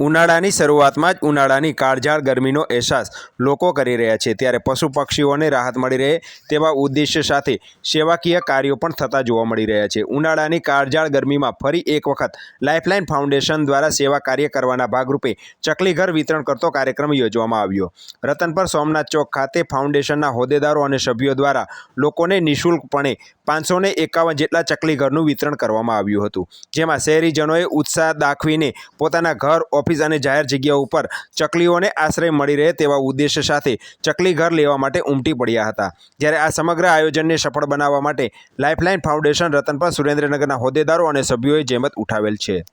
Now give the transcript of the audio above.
ઉનાળાની શરૂઆતમાં જ ઉનાળાની કાળઝાળ ગરમીનો અહેસાસ લોકો કરી રહ્યા છે. ત્યારે પશુ પક્ષીઓને રાહત મળી રહે તેવા ઉદ્દેશ્ય સાથે સેવાકીય કાર્યો પણ થતા જોવા મળી રહ્યા છે. ઉનાળાની કાળઝાળ ગરમીમાં ફરી એક વખત લાઇફલાઇન ફાઉન્ડેશન દ્વારા સેવા કાર્ય કરવાના ભાગરૂપે ચકલીઘર વિતરણ કરતો કાર્યક્રમ યોજવામાં આવ્યો. રતનપર સોમનાથ ચોક ખાતે ફાઉન્ડેશનના હોદ્દેદારો અને સભ્યો દ્વારા લોકોને નિઃશુલ્કપણે પાંચસો ને એકાવન જેટલા ચકલીઘરનું વિતરણ કરવામાં આવ્યું હતું. જેમાં શહેરીજનોએ ઉત્સાહ દાખવીને પોતાના ઘર, ઓફિસ અને જાહેર જગ્યાઓ ઉપર ચકલીઓને આશ્રય મળી રહે તેવા ઉદ્દેશ્ય સાથે ચકલી ઘર લેવા માટે ઉમટી પડ્યા હતા. જ્યારે આ સમગ્ર આયોજનને સફળ બનાવવા માટે લાઇફલાઇન ફાઉન્ડેશન રતનપર સુરેન્દ્રનગરના હોદ્દેદારો અને સભ્યોએ જહેમત ઉઠાવેલ છે.